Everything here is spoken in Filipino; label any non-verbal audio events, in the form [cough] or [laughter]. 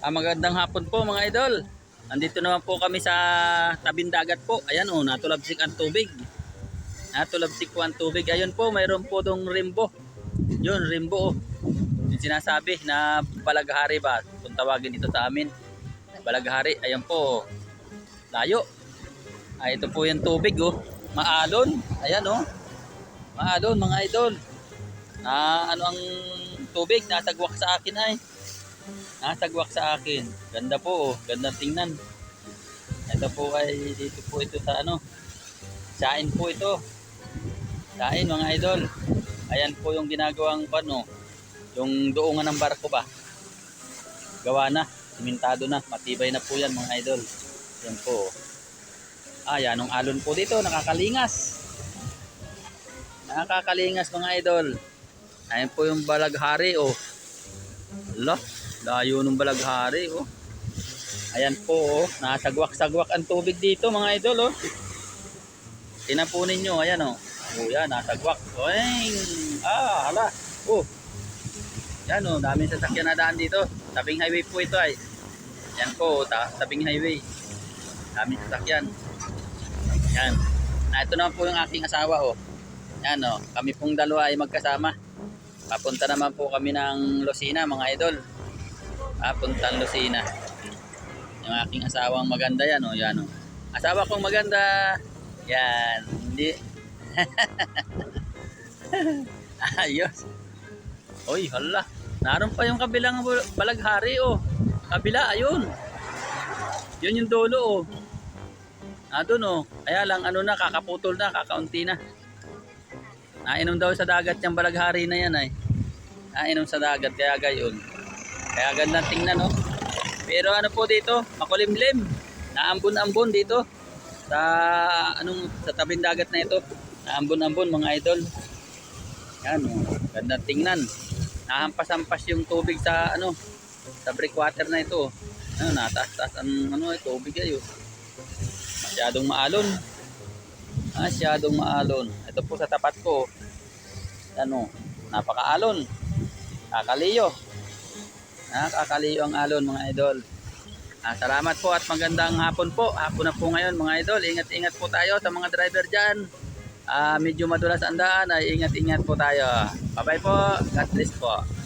Ah, magandang hapon po mga idol. Andito naman po kami sa tabing dagat po. Ayan oh, natulabsik ang tubig. Natulabsik po ang tubig. Ayun po, mayroon po dong rimbo. Yun, rimbo oh. Yung sinasabi na balaghari ba? Kung tawagin ito sa amin. Balaghari. Ayan po. oh. Layo. Ah, ito po yung tubig oh. Maalon. Ayan oh. Maalon mga idol. Na ano ang tubig nasagwak sa akin ay. Nasagwak sa akin. Ganda po oh. Ganda tingnan. Ito po ay dito po ito sa ano. Sain po ito. Sain mga idol. Ayan po yung ginagawang ano. Yung doongan ng barko ba. Gawa na. Simentado na. Matibay na po yan mga idol. Yan po. oh. Ah, yan ang alon po dito. Nakakalingas. Nakakalingas mga idol. Ayan po yung balaghari oh. Ala, layo ng balaghari oh. Ayan po oh, nasagwak-sagwak ang tubig dito mga idol oh. Tingnan po ayan oh. Oh, yan, nasagwak. Oing! Ah, hala. Oh. Yan oh, daming sasakyan na daan dito. Tabing highway po ito ay. Yan po, ta tabing highway. Daming sasakyan. Yan. Ah, ito naman po yung aking asawa oh. Yan oh, kami pong dalawa ay magkasama. Papunta naman po kami ng Lucena mga idol. Papunta ng Lucena. Yung aking asawang maganda yan oh, yan oh. Asawa kong maganda. Yan, hindi. [laughs] Ayos. Oy, hala. Naroon pa yung kabilang balaghari oh. Kabila, ayun. Yun yung dulo oh. Ah, doon oh. Kaya lang ano na, kakaputol na, kakaunti na. Nainom daw sa dagat yung balaghari na yan ay. Nainom sa dagat, kaya gayon. Kaya ganda tingnan oh. Pero ano po dito, makulimlim. Naambon-ambon dito. Sa anong sa tabing dagat na ito. Naambon-ambon mga idol. Yan oh. Ganda tingnan. Nahampas-hampas yung tubig sa ano sa breakwater na ito. Ano, nataas-taas ang ano, eh, tubig ayo. Masyadong maalon. Masyadong maalon. Ito po sa tapat ko. Ano, napakaalon. Kakaliyo. Nakakaliyo ang alon mga idol. Ah, salamat po at magandang hapon po. Hapon na po ngayon mga idol. Ingat-ingat po tayo sa mga driver dyan. Ah, medyo madulas ang daan ay ingat-ingat po tayo. Bye-bye po. God bless po.